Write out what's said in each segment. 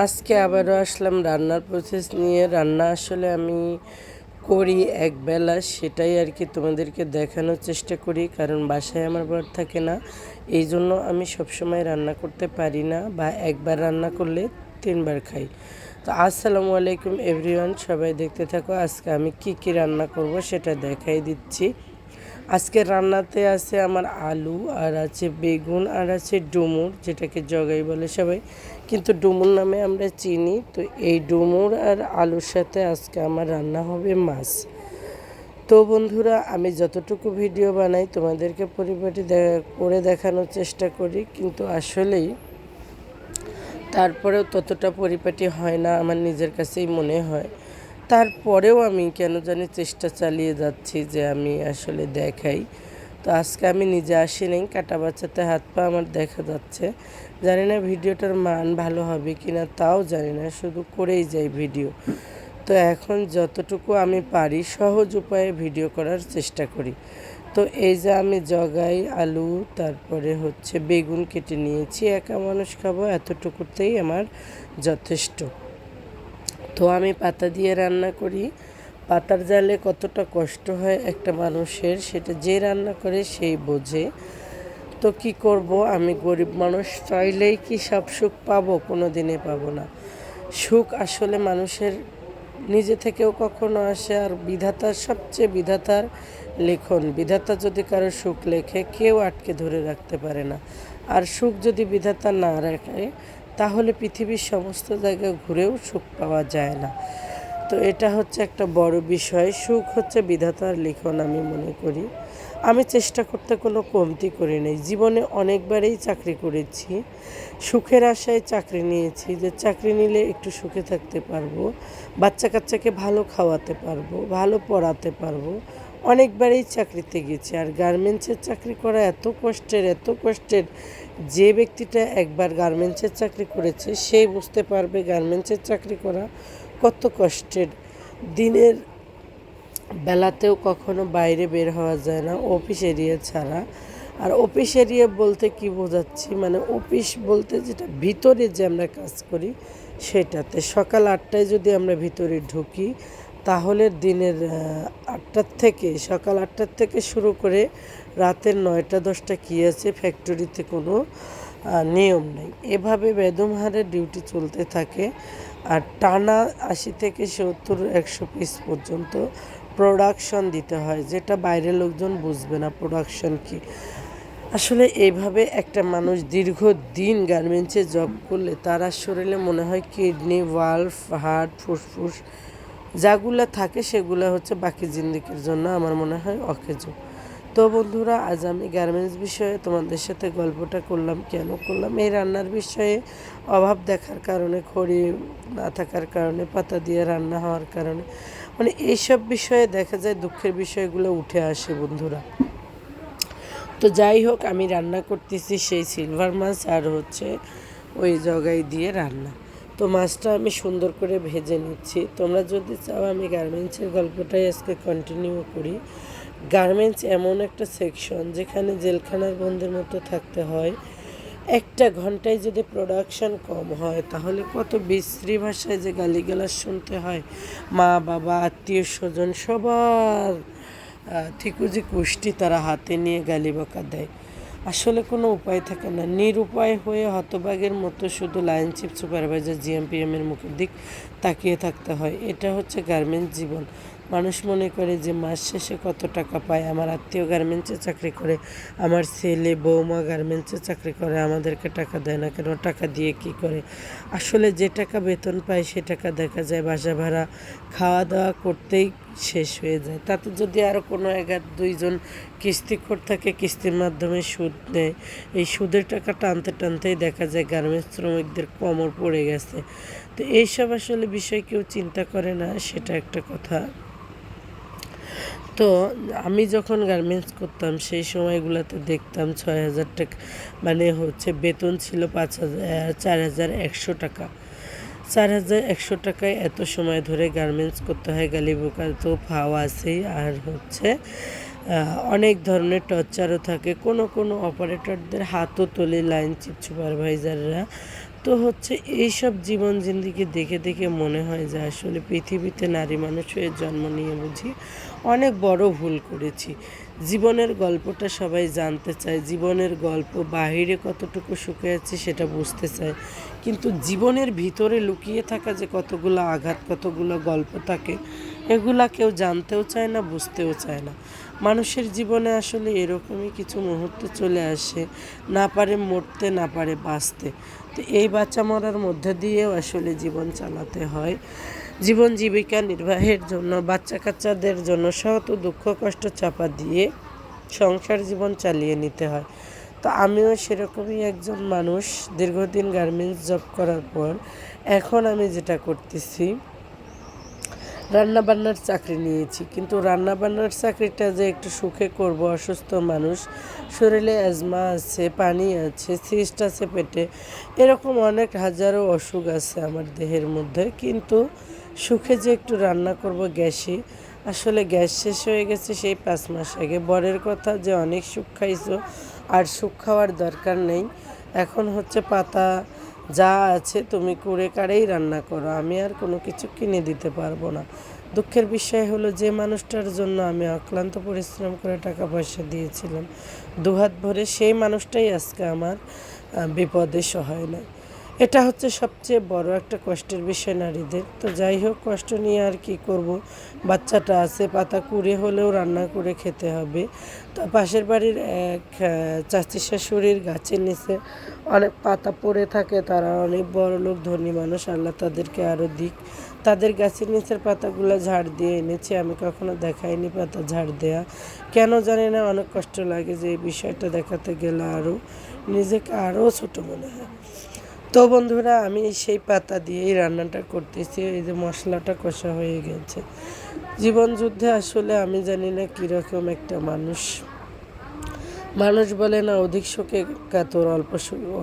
আজকে আবারও আসলাম রান্নার প্রসেস নিয়ে। রান্না আসলে আমি করি একবেলা, সেটাই আর কি তোমাদেরকে দেখানোর চেষ্টা করি, কারণ বাসায় আমার বর থাকে না। এই জন্য আমি সবসময় রান্না করতে পারি না বা একবার রান্না করলে তিনবার খাই। তো আসসালামু আলাইকুম এভরিওয়ান, সবাই দেখতে থাকো। আজকে আমি কি কি রান্না করব সেটা দেখাই দিচ্ছি। আজকে রান্নাতে আছে আমার আলু, আর আছে বেগুন, আর আছে ডুমুর, যেটাকে জগাই বলে সবাই। কিন্তু ডুমুর নামে আমরা চিনি, তো এই ডুমুর আর আলুর সাথে আজকে আমার রান্না হবে মাছ। তো বন্ধুরা, আমি যতটুকু ভিডিও বানাই, তোমাদেরকে পরিপাটি করে দেখানোর চেষ্টা করি, কিন্তু আসলেই তারপরেও ততটা পরিপাটি হয় না, আমার নিজের কাছেই মনে হয়। তারপরেও আমি কেন জানি চেষ্টা চালিয়ে যাচ্ছি যে আমি আসলে দেখাই। তো আজকে আমি নিজে আসি নেই, কাটা বাচ্চাতে হাত পা আমার দেখা যাচ্ছে। জানি না ভিডিওটার মান ভালো হবে কি না তাও জানি না, শুধু করেই যাই ভিডিও। তো এখন যতটুকু আমি পারি সহজ উপায়ে ভিডিও করার চেষ্টা করি। তো এই যে আমি জগাই আলু, তারপরে হচ্ছে বেগুন কেটে নিয়েছি, একা মানুষ খাব, এতটুকুতেই আমার যথেষ্ট। তো আমি পাতা দিয়ে রান্না করি। পাতার জালে কতটা কষ্ট হয় একটা মানুষের, সেটা যে রান্না করে সেই বোঝে। তো কি করব? আমি গরিব মানুষ, চাইলেই কি সব সুখ পাবো? কোনো দিনে পাবো না। সুখ আসলে মানুষের নিজে থেকেও কখনো আসে, আর বিধাতার সবচেয়ে বিধাতার লেখন। বিধাতা যদি কারও সুখ লেখে, কেউ আটকে ধরে রাখতে পারে না। আর সুখ যদি বিধাতা না রাখে তাহলে পৃথিবীর সমস্ত জায়গায় ঘুরেও সুখ পাওয়া যায় না। তো এটা হচ্ছে একটা বড় বিষয়। সুখ হচ্ছে বিধাতার লিখন, আমি মনে করি। আমি চেষ্টা করতে কোনো কমতি করি নাই। জীবনে অনেকবারই চাকরি করেছি। সুখের আশায় চাকরি নিয়েছি যে চাকরি নিলে একটু সুখে থাকতে পারব বাচ্চা কাচ্চাকে ভালো খাওয়াতে পারব, ভালো পড়াতে পারব। অনেকবারই চাকরিতে গেছি। আর গার্মেন্টসের চাকরি করা এত কষ্টের এত কষ্টের। যে ব্যক্তিটা একবার গার্মেন্টসের চাকরি করেছে, সে বুঝতে পারবে গার্মেন্টসের চাকরি করা কত কষ্টের। দিনের বেলাতেও কখনো বাইরে বের হওয়া যায় না অফিস এরিয়া ছাড়া। আর অফিস এরিয়া বলতে কি বোঝাচ্ছি? মানে অফিস বলতে যেটা ভিতরে যে আমরা কাজ করি, সেটাতে সকাল আটটায় যদি আমরা ভিতরে ঢুকি, তাহলে দিনের আটটার থেকে, সকাল আটটার থেকে শুরু করে রাতের নয়টা, দশটা কী আছে ফ্যাক্টরিতে কোনো নিয়ম নেই। এভাবে বেদমহারে ডিউটি চলতে থাকে আর টানা আশি থেকে সত্তর, একশো পিস পর্যন্ত প্রোডাকশন দিতে হয়, যেটা বাইরের লোকজন বুঝবে না প্রোডাকশন কি। আসলে এইভাবে একটা মানুষ দীর্ঘ দিন গার্মেন্টসে জব করলে তার শরীরে মনে হয় কিডনি ওয়ালভ হার্ট ফুসফুস যাগুলো থাকে সেগুলো হচ্ছে বাকি জিন্দিগির জন্য আমার মনে হয় অকেজ। তো বন্ধুরা, আজ আমি গার্মেন্টস বিষয়ে তোমাদের সাথে গল্পটা করলাম, কেন করলাম, এই রান্নার বিষয়ে অভাব দেখার কারণে, খড়ি না থাকার কারণে, পাতা দিয়ে রান্না হওয়ার কারণে মানে এইসব বিষয়ে দেখা যায় দুঃখের বিষয়গুলো উঠে আসে বন্ধুরা। তো যাই হোক, আমি রান্না করতেছি সেই সিলভার মাছ আর হচ্ছে ওই জগাই দিয়ে রান্না। তো মাছটা আমি সুন্দর করে ভেজে নিচ্ছি। তোমরা যদি চাও আমি গার্মেন্টসের গল্পটাই আজকে কন্টিনিউ করি। গার্মেন্টস এমন একটা সেকশন যেখানে জেলখানার বন্ধের মতো থাকতে হয়। একটা ঘন্টায় যদি প্রোডাকশন কম হয়, তাহলে কত বিশ্রী ভাষায় যে গালিগালাজ শুনতে হয়। মা, বাবা, আত্মীয়, স্বজন সবার থিকুজি কুষ্টি তারা হাতে নিয়ে গালি বকা দেয়। আসলে কোনো উপায় থাকে না। নিরুপায় হয়ে হতবাগের মতো শুধু লাইন চিফ সুপারভাইজার জিএমপিএমের মুখের দিক তাকিয়ে থাকতে হয়। এটা হচ্ছে গার্মেন্টস জীবন। মানুষ মনে করে যে মাস শেষে কত টাকা পায়। আমার আত্মীয় গার্মেন্টসে চাকরি করে, আমার ছেলে বৌমা গার্মেন্টসে চাকরি করে, আমাদেরকে টাকা দেয় না কেন? টাকা দিয়ে কি করে? আসলে যে টাকা বেতন পায় সে টাকা দেখা যায়। বাসা ভাড়া খাওয়া দাওয়া করতেই শেষ হয়ে যায়। তাতে যদি আরও কোনো এগার দুইজন কিস্তিখোর থাকে, কিস্তির মাধ্যমে সুদ নেয়, এই সুদের টাকা টানতে টানতেই দেখা যায় গার্মেন্টস শ্রমিকদের কমর পড়ে গেছে। তো এইসব আসলে বিষয় কেউ চিন্তা করে না, সেটা একটা কথা। তো আমি যখন গার্মেন্টস করতাম, সেই সময়গুলোতে দেখতাম ছয় হাজার টাকা মানে হচ্ছে বেতন ছিল পাঁচ হাজার, চার হাজার একশো টাকা। চার হাজার একশো টাকায় এত সময় ধরে গার্মেন্টস করতে হয় গালি বোকা তো ফাও আছেই আর হচ্ছে অনেক ধরনের টর্চারও থাকে। কোনো কোনো অপারেটরদের হাতও তোলে লাইন চিপ সুপারভাইজাররা তো হচ্ছে এইসব জীবন জিন্দিগি দেখে দেখে মনে হয় যে আসলে পৃথিবীতে নারী মানুষ হয়ে জন্ম নিয়ে বুঝি অনেক বড় ভুল করেছি। জীবনের গল্পটা সবাই জানতে চায়, জীবনের গল্প বাহিরে কতটুকু সুখে আছে সেটা বুঝতে চায়। কিন্তু জীবনের ভিতরে লুকিয়ে থাকা যে কতগুলো আঘাত, কতগুলো গল্প থাকে এগুলা কেউ জানতেও চায় না, বুঝতেও চায় না। মানুষের জীবনে আসলে এরকমই কিছু মুহূর্ত চলে আসে, না পারে মরতে, না পারে বাঁচতে। তো এই বাচ্চা মরার মধ্যে দিয়েও আসলে জীবন চালাতে হয়। জীবন জীবিকা নির্বাহের জন্য, বাচ্চা কাচ্চাদের জন্য শত দুঃখ, কষ্ট চাপা দিয়ে সংসার জীবন চালিয়ে নিতে হয়। তো আমিও সেরকমই একজন মানুষ। দীর্ঘদিন গার্মেন্টস জব করার পর এখন আমি যেটা করতেছি রান্নাবান্নার চাকরি নিয়েছি, কিন্তু রান্নাবান্নার চাকরিটা যে একটু সুখে করব, অসুস্থ মানুষ, শরীরে অ্যাজমা আছে, পানি আছে সিস্ট আছে পেটে, এরকম অনেক হাজারো অসুখ আছে আমার দেহের মধ্যে, কিন্তু সুখে যে একটু রান্না করব গ্যাসে, আসলে গ্যাস শেষ হয়ে গেছে সেই পাঁচ মাস আগে। বরের কথা যে অনেক সুখ খাইছো, আর সুখ খাওয়ার দরকার নেই, এখন হচ্ছে পাতা যা আছে তুমি কুড়ে কাড়েই রান্না করো, আমি আর কোনো কিছু কিনে দিতে পারব না। দুঃখের বিষয় হলো যে মানুষটার জন্য আমি অক্লান্ত পরিশ্রম করে টাকা পয়সা দিয়েছিলাম। দুহাত ভরে সেই মানুষটাই আজকে আমার বিপদে সহায় নয়। এটা হচ্ছে সবচেয়ে বড় একটা কষ্টের বিষয় নারীদের। তো যাই হোক, কষ্ট নিয়ে আর কি করব? বাচ্চাটা আছে, পাতা কুড়ে হলেও রান্না করে খেতে হবে। তো পাশের বাড়ির এক চাচি শাশুড়ির গাছের নিচে অনেক পাতা পড়ে থাকে। তারা অনেক বড় লোক, ধনী মানুষ, আল্লাহ তাদেরকে আরও দিক। তাদের গাছের নিচের পাতাগুলো ঝাড় দিয়ে এনেছি। আমি কখনো দেখাইনি পাতা ঝাড় দেয়া। কেন জানি না, অনেক কষ্ট লাগে যে এই বিষয়টা দেখাতে গেলে আরও নিজেকে আরও ছোটো মনে হয়। তো বন্ধুরা, আমি সেই পাতা দিয়েই রান্নাটা করতেছি। এই যে মশলাটা কষা হয়ে গেছে। জীবন যুদ্ধে আসলে আমি জানি না কীরকম একটা মানুষ। মানুষ বলে না, অধিক সুখে কাতর, অল্প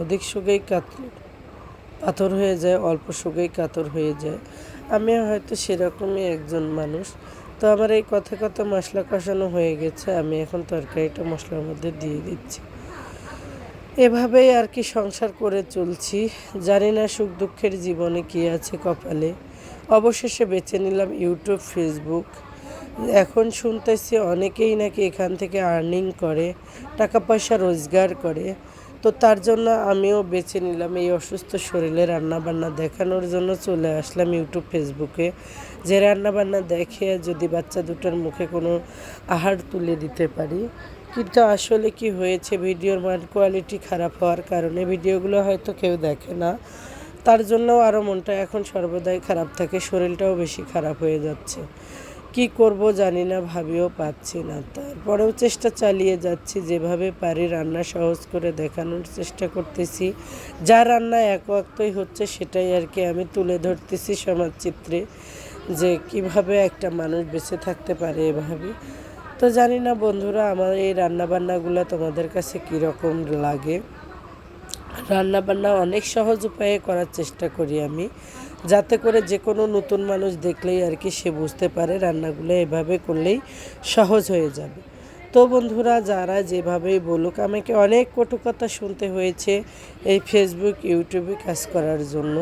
অধিক সুখেই কাতর, পাথর হয়ে যায়, অল্প সুখেই কাতর হয়ে যায়। আমি হয়তো সেরকমই একজন মানুষ। তো আমার এই কথা কথা মশলা কষানো হয়ে গেছে, আমি এখন তরকারিটা মশলার মধ্যে দিয়ে দিচ্ছি। এভাবেই আর কি সংসার করে চলছি। জানি না সুখ দুঃখের জীবনে কী আছে কপালে। অবশেষে বেছে নিলাম ইউটিউব, ফেসবুক। এখন শুনতেছি অনেকেই নাকি এখান থেকে আর্নিং করে, টাকা পয়সা রোজগার করে। তো তার জন্য আমিও বেছে নিলাম এই অসুস্থ শরীরে রান্নাবান্না দেখানোর জন্য চলে আসলাম ইউটিউব, ফেসবুকে। যে রান্নাবান্না দেখে যদি বাচ্চা দুটোর মুখে কোনো আহার তুলে দিতে পারি। কিন্তু আসলে কি হয়েছে, ভিডিওর মান কোয়ালিটি খারাপ হওয়ার কারণে ভিডিওগুলো হয়তো কেউ দেখে না। তার জন্য আরও মনটা এখন সর্বদাই খারাপ থাকে, শরীরটাও বেশি খারাপ হয়ে যাচ্ছে। কি করব জানি না, ভাবিও পাচ্ছি না। তারপরেও চেষ্টা চালিয়ে যাচ্ছি, যেভাবে পারি রান্না সহজ করে দেখানোর চেষ্টা করতেছি। যা রান্না এক ওয়াক্তই হচ্ছে সেটাই আর কি আমি তুলে ধরতেছি সমাজ চিত্রে, যে কীভাবে একটা মানুষ বেঁচে থাকতে পারে এভাবে। তো জানি না বন্ধুরা, আমার এই রান্নাবান্নাগুলো তোমাদের কাছে কীরকম লাগে? রান্নাবান্না অনেক সহজ উপায়ে করার চেষ্টা করি আমি, যাতে করে যে কোনো নতুন মানুষ দেখলেই আর কি সে বুঝতে পারে রান্নাগুলো এভাবে করলেই সহজ হয়ে যাবে। তো বন্ধুরা, যারা যেভাবেই বলুক, আমাকে অনেক কটুকতা শুনতে হয়েছে এই ফেসবুক ইউটিউবে কাজ করার জন্য।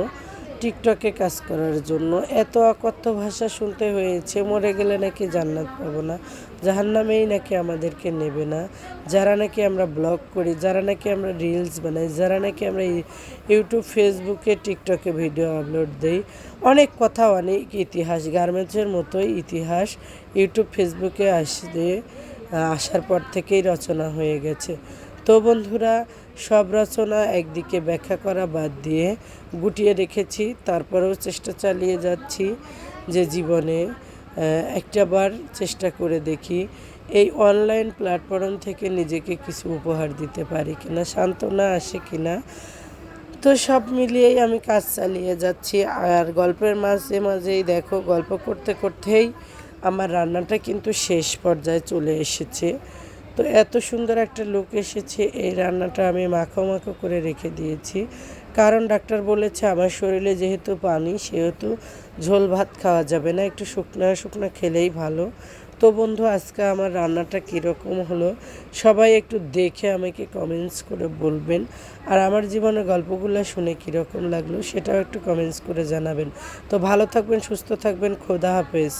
টিকটকে কাজ করার জন্য। এত অকথ্য ভাষা শুনতে হয়েছে, মরে গেলে নাকি জান্নাত পাবো না। জাহান্নামেই নাকি আমাদেরকে নেবে না। যারা নাকি আমরা ব্লগ করি, যারা নাকি আমরা রিলস বানাই, যারা নাকি আমরা ইউটিউব ফেসবুকে টিকটকে ভিডিও আপলোড দেই, অনেক কথা অনেক ইতিহাস, গার্মেন্টসের মতোই ইতিহাস ইউটিউব ফেসবুকে আসতে আসার পর থেকেই রচনা হয়ে গেছে। তো বন্ধুরা, সব রচনা একদিকে ব্যাখ্যা করা বাদ দিয়ে গুটিয়ে রেখেছি, তারপরেও চেষ্টা চালিয়ে যাচ্ছি যে জীবনে একটাবার চেষ্টা করে দেখি এই অনলাইন প্ল্যাটফর্ম থেকে নিজেকে কিছু উপহার দিতে পারি কিনা, সান্ত্বনা আসে কিনা। তো সব মিলিয়েই আমি কাজ চালিয়ে যাচ্ছি, আর গল্পের মাঝে মাঝেই দেখো, গল্প করতে করতেই আমার রান্নাটা কিন্তু শেষ পর্যায়ে চলে এসেছে। তো এত সুন্দর একটা লোক এসেছে, এই রান্নাটা আমি মাখো মাখো করে রেখে দিয়েছি। কারণ ডাক্তার বলেছে আমার শরীরে যেহেতু পানি, সেহেতু ঝোল ভাত খাওয়া যাবে না, একটু শুকনা শুকনা খেলেই ভালো। তো বন্ধু, আজকে আমার রান্নাটা কীরকম হলো সবাই একটু দেখে আমাকে কমেন্টস করে বলবেন। আর আমার জীবনের গল্পগুলো শুনে কীরকম লাগল সেটাও একটু কমেন্টস করে জানাবেন। তো ভালো থাকবেন, সুস্থ থাকবেন, খোদা হাফেজ।